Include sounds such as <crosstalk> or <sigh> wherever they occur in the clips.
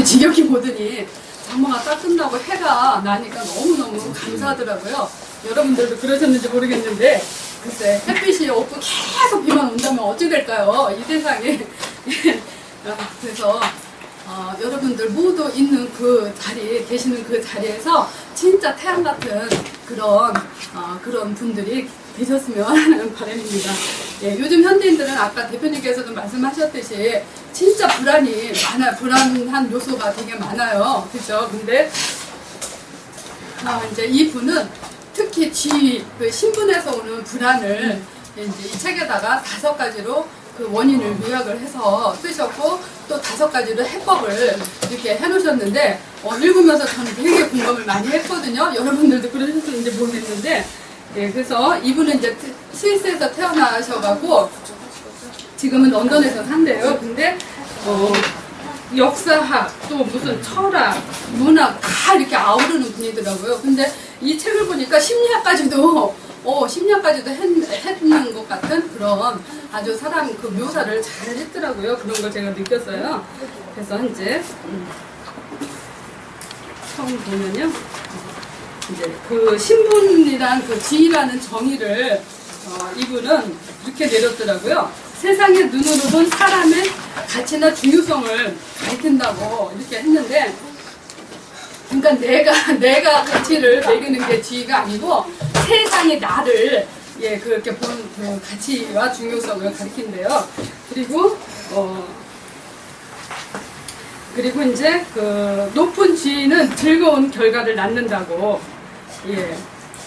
그렇게 지겹게 보더니 장마가 딱 끝나고 해가 나니까 너무너무 감사하더라고요. 여러분들도 그러셨는지 모르겠는데 글쎄 햇빛이 없고 계속 비만 온다면 어찌 될까요? 이 세상에 아, 그래서 어, 여러분들 모두 있는 그 자리 계시는 그 자리에서 진짜 태양 같은 그런 어, 그런 분들이 되셨으면 하는 바람입니다. 예, 요즘 현대인들은 아까 대표님께서도 말씀하셨듯이 진짜 불안이 많아 불안한 요소가 되게 많아요. 그죠? 근데 아, 이제 이 분은 특히 G 그 신분에서 오는 불안을 이제 이 책에다가 다섯 가지로 그 원인을 요약을 해서 쓰셨고 또 다섯 가지로 해법을 이렇게 해놓으셨는데 어, 읽으면서 저는 되게 공감을 많이 했거든요. 여러분들도 그러셨는지 모르겠는데 예, 그래서 이분은 이제 트- 스위스에서 태어나셔가고 지금은 런던에서 산대요. 근데 어, 역사학 또 무슨 철학, 문학 다 이렇게 아우르는 분이더라고요. 근데 이 책을 보니까 심리학까지도 어, 심리학까지도 했, 했는 것 같은 그런 아주 사람 그 묘사를 잘 했더라고요. 그런 걸 제가 느꼈어요. 그래서 이제 음, 처음 보면요. 이제 그 신분이란 그 지위라는 정의를 어, 이분은 이렇게 내렸더라고요. 세상의 눈으로 본 사람의 가치나 중요성을 가리킨다고 이렇게 했는데, 그러니까 내가 <laughs> 내가 가치를 매기는 게 지위가 아니고 세상이 나를 예 그렇게 본 그 가치와 중요성을 가리킨대요. 그리고 어 그리고 이제 그 높은 지위는 즐거운 결과를 낳는다고 예.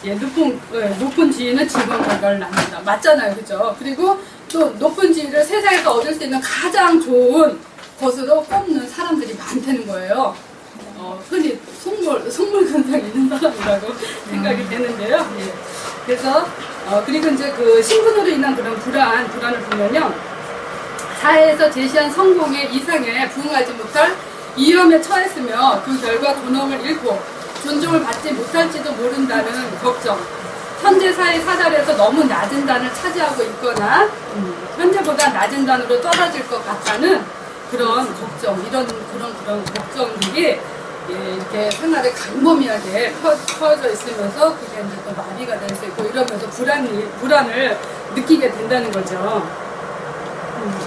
예, 높은, 예, 높은 지위는 즐거운 결과를 낳는다. 맞잖아요. 그죠? 그리고 또 높은 지위를 세상에서 얻을 수 있는 가장 좋은 것으로 꼽는 사람들이 많다는 거예요. 어, 흔히 속물, 속물 근성 있는 사람이라고 <laughs> 생각이 되는데요. 예. 그래서, 어, 그리고 이제 그 신분으로 인한 그런 불안, 불안을 보면요. 사회에서 제시한 성공의 이상에 부응하지 못할 위험에 처했으며 그 결과 존엄을 잃고 존중을 받지 못할지도 모른다는 걱정. 현재 사회 사달에서 너무 낮은 단을 차지하고 있거나 음, 현재보다 낮은 단으로 떨어질 것 같다는 그런 걱정, 이런 그런 그런 걱정들이 예, 이렇게 생활에 강범위하게 퍼, 퍼져 있으면서 그게 이제 또 마비가 될 수 있고 이러면서 불안이 불안을 느끼게 된다는 거죠. 음,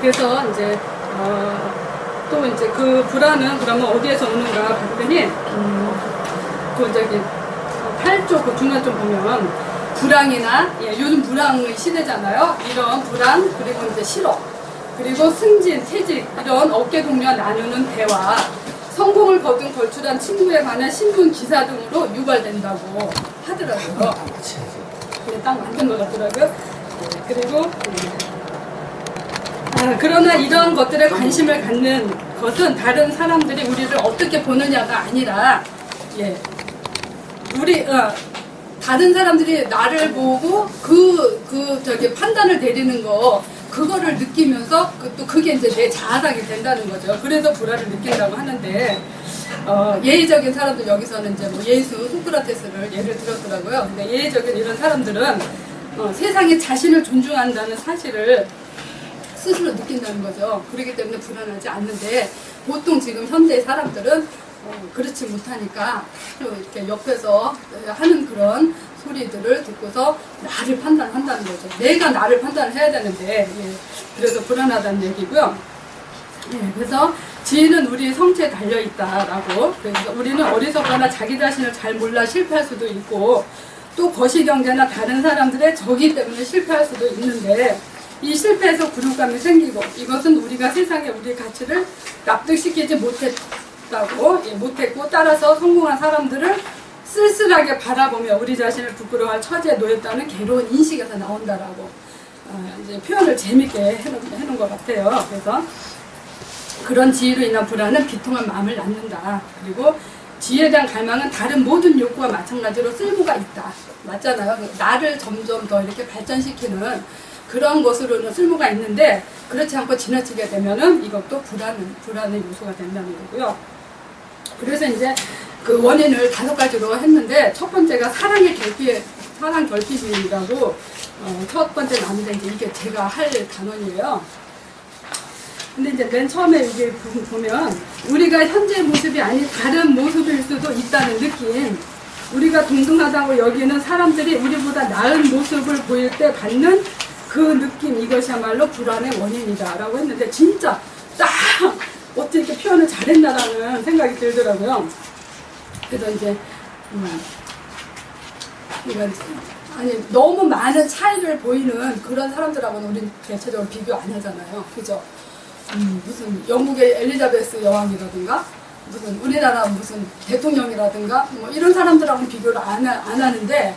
그래서 이제 어, 또 이제 그 불안은 그러면 어디에서 오는가 봤더니 음, 그 저기 8조 그 중간 좀 보면 불황이나 예, 요즘 불황의 시대잖아요. 이런 불안 그리고 이제 실업 그리고 승진 퇴직 이런 어깨 동무와 나누는 대화 성공을 거둔 걸출한 친구에 관한 신문 기사 등으로 유발된다고 하더라고요. 근데 딱 맞는 것 같더라고요. 예, 그리고 아, 그러나 이런 것들에 관심을 갖는 것은 다른 사람들이 우리를 어떻게 보느냐가 아니라, 예, 우리, 어, 다른 사람들이 나를 보고 그, 그, 저기 판단을 내리는 거, 그거를 느끼면서 그, 또 그게 이제 내 자아상이 된다는 거죠. 그래서 불안을 느낀다고 하는데, 어, 예의적인 사람들 여기서는 이제 뭐 예수, 소크라테스를 예를 들었더라고요. 근데 예의적인 이런 사람들은 어, 세상에 자신을 존중한다는 사실을 스스로 느낀다는 거죠. 그렇기 때문에 불안하지 않는데 보통 지금 현대 사람들은 어, 그렇지 못하니까 또 이렇게 옆에서 하는 그런 소리들을 듣고서 나를 판단한다는 거죠. 내가 나를 판단을 해야 되는데 예, 그래서 불안하다는 얘기고요. 예, 그래서 지혜는 우리 성체에 달려 있다라고. 그래서 우리는 어리석거나 자기 자신을 잘 몰라 실패할 수도 있고 또 거시경제나 다른 사람들의 적이 때문에 실패할 수도 있는데 이 실패에서 굴욕감이 생기고 이것은 우리가 세상에 우리의 가치를 납득시키지 못했 다고 예, 못했고 따라서 성공한 사람들을 쓸쓸하게 바라보며 우리 자신을 부끄러워할 처지에 놓였다는 괴로운 인식에서 나온다라고 어, 이제 표현을 재밌게 해놓은, 해놓은 것 같아요. 그래서 그런 지혜로 인한 불안은 비통한 마음을 낳는다. 그리고 지혜에 대한 갈망은 다른 모든 욕구와 마찬가지로 쓸모가 있다. 맞잖아요. 나를 점점 더 이렇게 발전시키는 그런 것으로는 쓸모가 있는데 그렇지 않고 지나치게 되면은 이것도 불안, 불안의 요소가 된다는 거고요. 그래서 이제 그 원인을 다섯 가지로 했는데 첫 번째가 사랑의 결핍, 사랑 결핍이라고 어, 첫 번째 나오는데 이제 이게 제가 할 단원이에요. 근데 이제 맨 처음에 이게 보- 보면 우리가 현재 모습이 아닌 다른 모습일 수도 있다는 느낌. 우리가 동등하다고 여기는 사람들이 우리보다 나은 모습을 보일 때 받는 그 느낌 이것이야말로 불안의 원인이다라고 했는데 진짜 딱 어떻게 이렇게 표현을 잘했나라는 생각이 들더라고요. 그래서 이제 음, 이건 아니 너무 많은 차이를 보이는 그런 사람들하고는 우리 대체적으로 비교 안 하잖아요. 그죠? 음, 무슨 영국의 엘리자베스 여왕이라든가 무슨 우리나라 무슨 대통령이라든가 뭐 이런 사람들하고는 비교를 안, 하, 안 하는데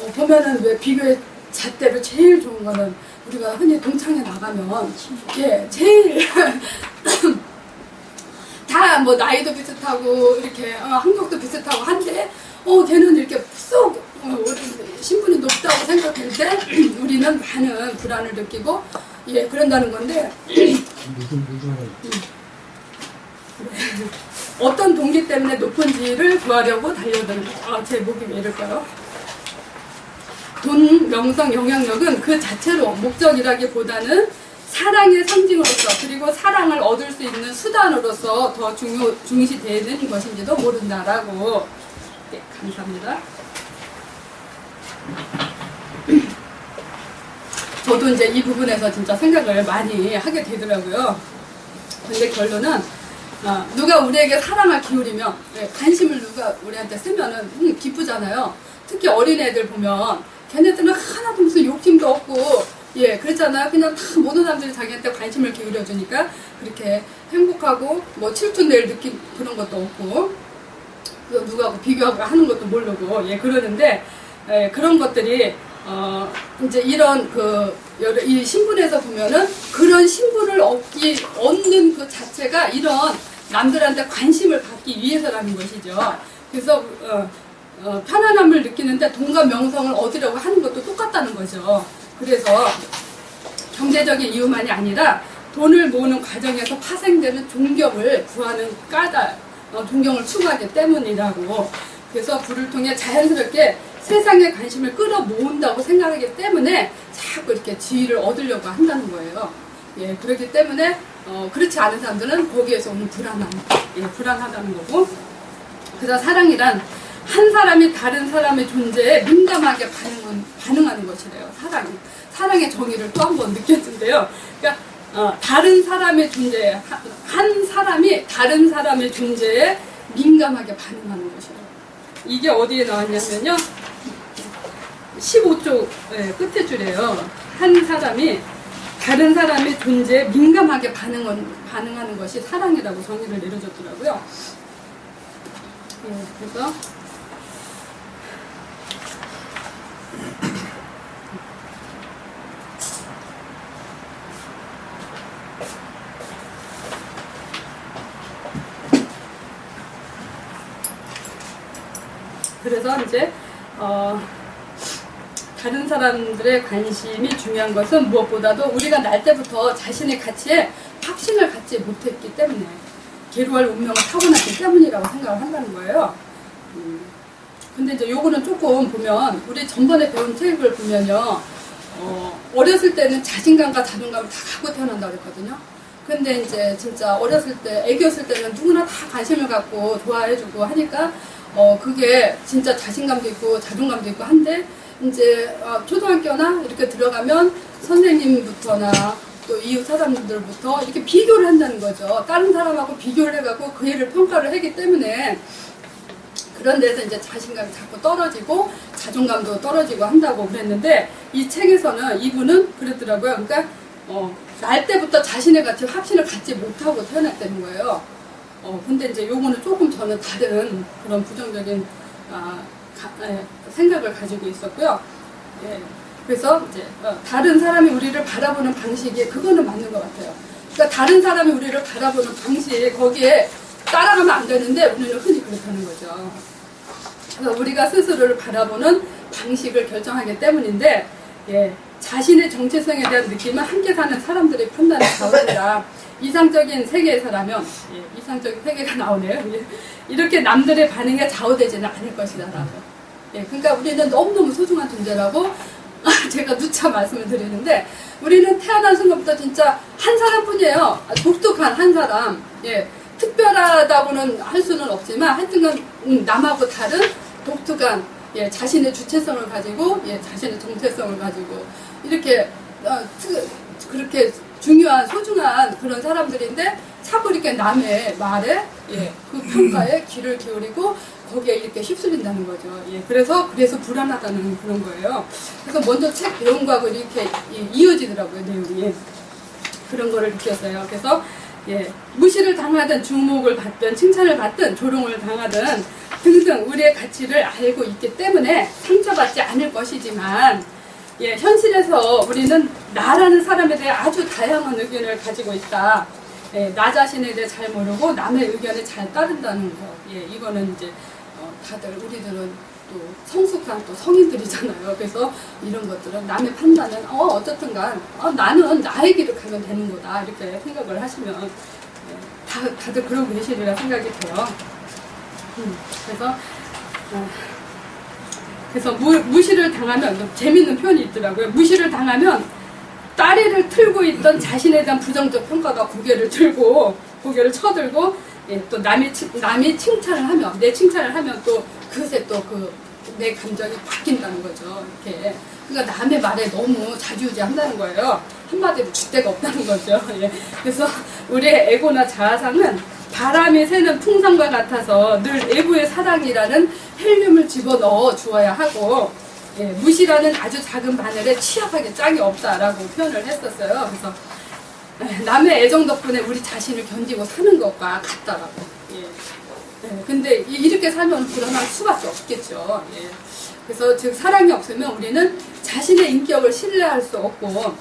어, 보면은 왜 비교의 잣대로 제일 좋은 거는 우리가 흔히 동창회 나가면 예 제일 다 뭐 나이도 비슷하고 이렇게 어, 학력도 비슷하고 한데 어 걔는 이렇게 쏙 어, 신분이 높다고 생각할 때 <clears throat> 우리는 많은 불안을 느끼고 예 그런다는 건데 무슨 어떤 동기 때문에 높은지를 구하려고 달려드는 아, 제 목이 왜 이럴까요? 돈, 명성, 영향력은 그 자체로 목적이라기보다는 사랑의 상징으로서 그리고 사랑을 얻을 수 있는 수단으로서 더 중요, 중시되는 것인지도 모른다라고 네, 감사합니다. <clears throat> 저도 이제 이 부분에서 진짜 생각을 많이 하게 되더라고요. 근데 결론은 어, 누가 우리에게 사랑을 기울이면 예, 관심을 누가 우리한테 쓰면은 음, 기쁘잖아요. 특히 어린애들 보면 걔네들은 하나도 무슨 욕심도 없고 예 그렇잖아요. 그냥 다 모든 사람들이 자기한테 관심을 기울여 주니까 그렇게 행복하고 뭐 칠순낼 느낌 그런 것도 없고 또 누구하고 비교하고 하는 것도 모르고 예 그러는데 예, 그런 것들이 어 이제 이런 그 여러 이 신분에서 보면은 그런 신분을 얻기 얻는 그 자체가 이런 남들한테 관심을 받기 위해서라는 것이죠. 그래서 어, 어, 편안함을 느끼는데 돈과 명성을 얻으려고 하는 것도 똑같다는 거죠. 그래서 경제적인 이유만이 아니라 돈을 모으는 과정에서 파생되는 존경을 구하는 까닭, 어, 존경을 추구하기 때문이라고. 그래서 불을 통해 자연스럽게 세상의 관심을 끌어모은다고 생각하기 때문에 자꾸 이렇게 지위를 얻으려고 한다는 거예요. 예, 그렇기 때문에 어, 그렇지 않은 사람들은 거기에서 오는 불안함, 예, 불안하다는 거고. 그래서 사랑이란 한 사람이 다른 사람의 존재에 민감하게 반응은, 반응하는 것이래요. 사랑이. 사랑의 정의를 또 한 번 느꼈는데요. 그러니까 어, 다른 사람의 존재에 한, 한 사람이 다른 사람의 존재에 민감하게 반응하는 것이래요. 이게 어디에 나왔냐면요. 15쪽 예, 끝에 줄이에요. 한 사람이 다른 사람의 존재에 민감하게 반응은, 반응하는 것이 사랑이라고 정의를 내려줬더라고요. 예, 그래서 그래서 이제 어, 다른 사람들의 관심이 중요한 것은 무엇보다도 우리가 날 때부터 자신의 가치에 확신을 갖지 못했기 때문에 계루할 운명을 타고났기 때문이라고 생각을 한다는 거예요. 음, 근데 이제 요거는 조금 보면 우리 전번에 배운 책을 보면요. 어, 어렸을 때는 자신감과 자존감을 다 갖고 태어난다고 그랬거든요. 근데 이제 진짜 어렸을 때, 애기였을 때는 누구나 다 관심을 갖고 좋아해주고 하니까 어, 그게 진짜 자신감도 있고 자존감도 있고 한데 이제 어, 초등학교나 이렇게 들어가면 선생님부터나 또 이웃 사람들부터 이렇게 비교를 한다는 거죠. 다른 사람하고 비교를 해갖고 그 애를 평가를 하기 때문에 그런 데서 이제 자신감이 자꾸 떨어지고 자존감도 떨어지고 한다고 그랬는데 이 책에서는 이분은 그랬더라고요. 그러니까 어, 날 때부터 자신의 가치 확신을 갖지 못하고 태어났다는 거예요. 어, 근데 이제 요거는 조금 저는 다른 그런 부정적인 아, 가- 예, 생각을 가지고 있었고요. 예, 그래서 이제 어, 다른 사람이 우리를 바라보는 방식이 그거는 맞는 것 같아요. 그러니까 다른 사람이 우리를 바라보는 방식 거기에 따라가면 안 되는데 우리는 흔히 그렇다는 거죠. 그래서 우리가 스스로를 바라보는 방식을 결정하기 때문인데 예, 자신의 정체성에 대한 느낌은 함께 사는 사람들의 판단에 좌우된다. 이상적인 세계에서라면 예, 이상적인 세계가 나오네요. 예, 이렇게 남들의 반응에 좌우되지는 않을 것이다라고. 예, 그러니까 우리는 너무너무 소중한 존재라고 <laughs> 제가 누차 말씀을 드리는데 우리는 태어난 순간부터 진짜 한 사람뿐이에요. 아, 독특한 한 사람. 예. 특별하다고는 할 수는 없지만 하여튼간 음, 남하고 다른 독특한 예, 자신의 주체성을 가지고 예, 자신의 정체성을 가지고 이렇게 어, 트- 그렇게 중요한 소중한 그런 사람들인데 이렇게 남의 말에 예, 그 평가에 귀를 기울이고 거기에 이렇게 휩쓸린다는 거죠. 예, 그래서 그래서 불안하다는 그런 거예요. 그래서 먼저 책 배운 거하고 이렇게 예, 이어지더라고요 내용이 그런 거를 느꼈어요. 그래서 예, 무시를 당하든 주목을 받든 칭찬을 받든 조롱을 당하든 등등 우리의 가치를 알고 있기 때문에 상처받지 않을 것이지만 예, 현실에서 우리는 나라는 사람에 대해 아주 다양한 의견을 가지고 있다. 예, 나 자신에 대해 잘 모르고 남의 의견에 잘 따른다는 거. 예, 이거는 이제 어, 다들 우리들은 또 성숙한 또 성인들이잖아요. 그래서 이런 것들은 남의 판단은 어 어쨌든 간 어, 나는 나의 길을 가면 되는 거다 이렇게 생각을 하시면 예, 다 다들 그러고 계시리라 생각이 돼요. 음, 그래서 어, 그래서 무, 무시를 당하면 재밌는 표현이 있더라고요. 무시를 당하면 다리를 틀고 있던 자신에 대한 부정적 평가가 고개를 들고 고개를 쳐들고 예, 또 남이 칭- 남이 칭찬을 하면 내 칭찬을 하면 또 그새 또 그 내 감정이 바뀐다는 거죠. 이렇게 그러니까 남의 말에 너무 자주우지한다는 거예요. 한마디로 줏대가 없다는 거죠. <laughs> 예. 그래서 우리의 에고나 자아상은 바람이 새는 풍선과 같아서 늘 내부의 사랑이라는 헬륨을 집어넣어 주어야 하고 예, 무시라는 아주 작은 바늘에 취약하게 짝이 없다라고 표현을 했었어요. 그래서 예, 남의 애정 덕분에 우리 자신을 견디고 사는 것과 같다라고. 예. 예, 근데 이- 이렇게 살면 불안할 수밖에 없겠죠. 예. 그래서 즉 사랑이 없으면 우리는 자신의 인격을 신뢰할 수 없고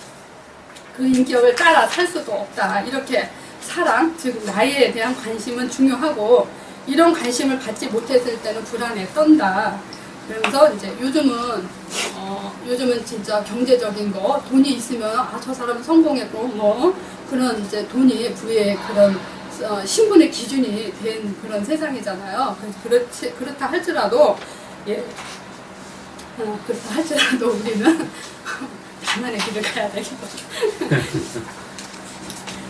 그 인격을 따라 살 수도 없다. 이렇게 사랑, 즉 나에 대한 관심은 중요하고 이런 관심을 받지 못했을 때는 불안에 떤다. 그래서 이제 요즘은 어, 요즘은 진짜 경제적인 거 돈이 있으면 아 저 사람 성공했고 뭐 그런 이제 돈이 부의 그런 어, 신분의 기준이 된 그런 세상이잖아요. 그렇지 그렇다 할지라도 예 어, 그렇다 할지라도 우리는 <laughs> 나만의 길을 가야 되겠다. <laughs>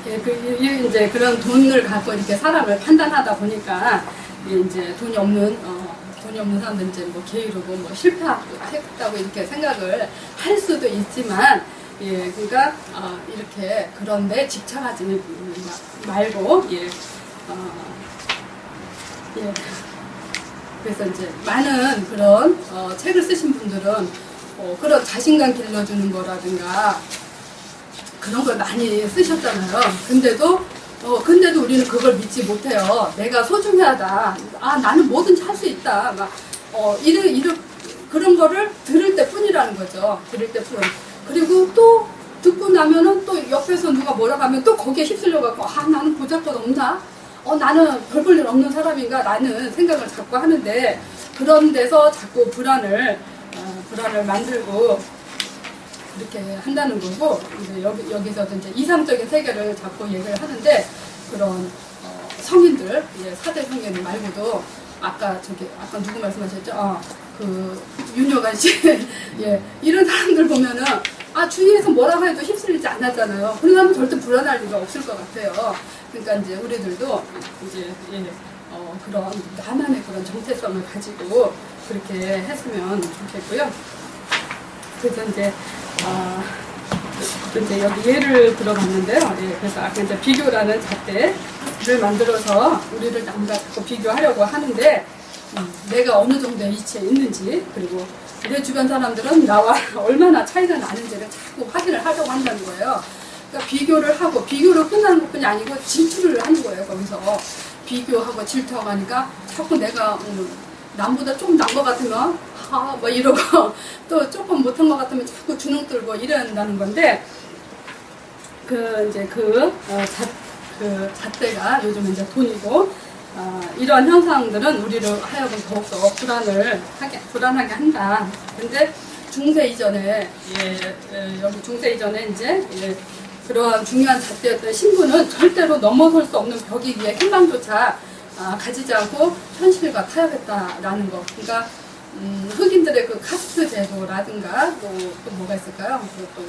예, 그, 이제 그런 돈을 갖고 이렇게 사람을 판단하다 보니까 예, 이제 돈이 없는 어, 돈이 없는 사람들 이제 뭐 게으르고 뭐 실패했다고 이렇게 생각을 할 수도 있지만 예, 그러니까 어, 이렇게 그런데 집착하지 마- 말고 예, 어, 예. 그래서 이제 많은 그런 어, 책을 쓰신 분들은 어, 그런 자신감 길러주는 거라든가 그런 걸 많이 쓰셨잖아요. 근데도 어 근데도 우리는 그걸 믿지 못해요. 내가 소중하다. 아 나는 뭐든지 할 수 있다. 막 어 이런 이런 그런 거를 들을 때 뿐이라는 거죠. 들을 때 뿐. 그리고 또 듣고 나면은 또 옆에서 누가 뭐라고 하면 또 거기에 휩쓸려 갖고 아 나는 보잘것 없나? 어 나는 별 볼 일 없는 사람인가? 라는 생각을 자꾸 하는데 그런 데서 자꾸 불안을 어, 불안을 만들고 이렇게 한다는 거고 이제 여기 여기서도 이제 이상적인 세계를 자꾸 얘기를 하는데 그런 어, 성인들 예, 사대 성인 말고도 아까 저기 아까 누구 말씀하셨죠? 어, 그 윤여간 씨 <laughs> 예, 이런 사람들 보면은 아 주위에서 뭐라고 해도 휩쓸리지 않았잖아요. 사람은 절대 불안할 리가 없을 것 같아요. 그러니까 이제 우리들도 이제 예, 어, 그런 나만의 그런 정체성을 가지고 그렇게 했으면 좋겠고요. 그래서 이제 아, 또 이제 여기 예를 들어봤는데요. 예, 그래서 아까 이제 비교라는 잣대를 만들어서 우리를 남과 비교하려고 하는데 음, 내가 어느 정도의 위치에 있는지 그리고 내 주변 사람들은 나와 얼마나 차이가 나는지를 자꾸 확인을 하려고 한다는 거예요. 그러니까 비교를 하고 비교로 끝나는 것뿐이 아니고 질투를 하는 거예요. 거기서 비교하고 질투하고 하니까 자꾸 내가 음, 남보다 조금 난것 같으면 아, 뭐 이러고 <laughs> 또 조금 못한 것 같으면 자꾸 주눅 들고 이런다는 건데 그 이제 그 어, 잣, 그 잣대가 요즘 이제 돈이고 어, 이러한 현상들은 우리를 하여금 더욱더 불안을 하게 불안하게 한다. 근데 중세 이전에 예, 예, 여기 중세 이전에 이제 예, 그러한 중요한 잣대였던 신분은 절대로 넘어설 수 없는 벽이기에 희망조차 아, 가지지 않고 현실과 타협했다라는 거. 그러니까 음, 흑인들의 그 카스트 제도라든가 또, 또 뭐가 있을까요? 또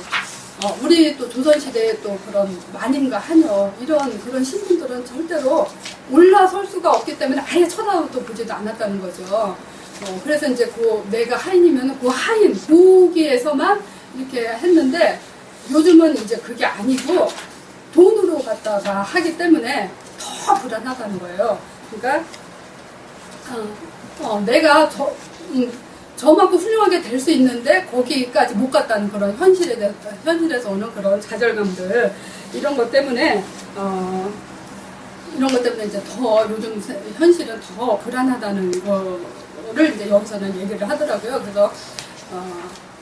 어, 우리 또 조선시대에 또 그런 만인과 하녀 이런 그런 신분들은 절대로 올라설 수가 없기 때문에 아예 쳐다도 보지도 않았다는 거죠. 어, 그래서 이제 그 내가 하인이면 그 하인 보기에서만 이렇게 했는데 요즘은 이제 그게 아니고 돈으로 갖다가 하기 때문에 더 불안하다는 거예요. 그러니까 어, 어, 내가 저, 음, 저만큼 훌륭하게 될 수 있는데 거기까지 못 갔다는 그런 현실에 대해, 현실에서 오는 그런 좌절감들 이런 것 때문에 어, 이런 것 때문에 이제 더 요즘 세- 현실은 더 불안하다는 거를 이제 여기서는 얘기를 하더라고요. 그래서 어,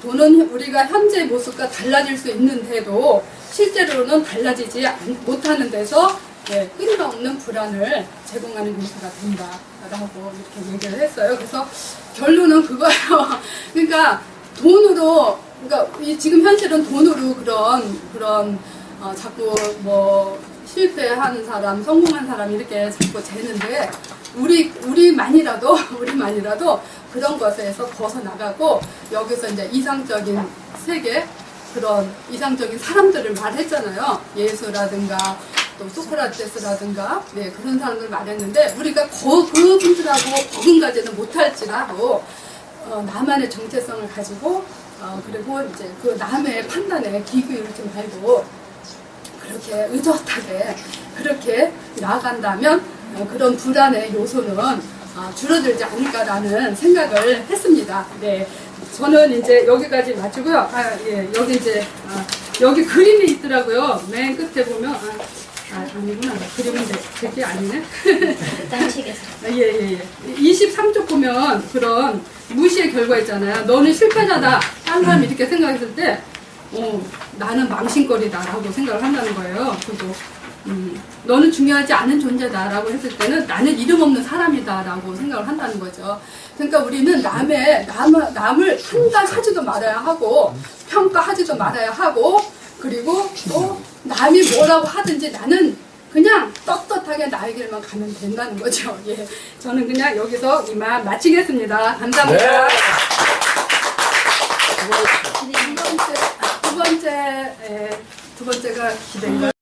돈은 우리가 현재 모습과 달라질 수 있는데도 실제로는 달라지지 않- 못하는 데서 네, 끊임없는 불안을 제공하는 요소가 된다라고 이렇게 얘기를 했어요. 그래서 결론은 그거예요. <laughs> 그러니까 돈으로, 그러니까 이 지금 현실은 돈으로 그런 그런 어, 자꾸 뭐 실패한 사람, 성공한 사람 이렇게 자꾸 재는데 우리 우리만이라도 <laughs> 우리만이라도 그런 것에서 벗어나가고 여기서 이제 이상적인 세계 그런 이상적인 사람들을 말했잖아요. 예수라든가 또 소크라테스라든가 네, 그런 사람들 말했는데 우리가 거, 그분들하고 버금가지는 못할지라도 어, 나만의 정체성을 가지고 어, 그리고 이제 그 남의 판단에 기구이지 말고 그렇게 의젓하게 그렇게 나아간다면 어, 그런 불안의 요소는 어, 줄어들지 않을까라는 생각을 했습니다. 네. 저는 이제 여기까지 마치고요. 아, 예, 여기 이제, 아, 여기 그림이 있더라고요. 맨 끝에 보면, 아, 아 아니구나. 그림은 제- 제게 아니네. <laughs> 딴식에서. 아, 예, 예, 예. 23쪽 보면 그런 무시의 결과 있잖아요. 너는 실패자다. 한 사람이 이렇게 생각했을 때, 어, 나는 망신거리다라고 생각을 한다는 거예요. 그리고, 음, 너는 중요하지 않은 존재다라고 했을 때는 나는 이름 없는 사람이다라고 생각을 한다는 거죠. 그러니까 우리는 남의, 남, 남을 판단하지도 말아야 하고, 평가하지도 말아야 하고, 그리고 또 남이 뭐라고 하든지 나는 그냥 떳떳하게 나의 길만 가면 된다는 거죠. <laughs> 예. 저는 그냥 여기서 이만 마치겠습니다. 감사합니다. 두 번째, 두 번째, 예, 두 번째가 기대인가요?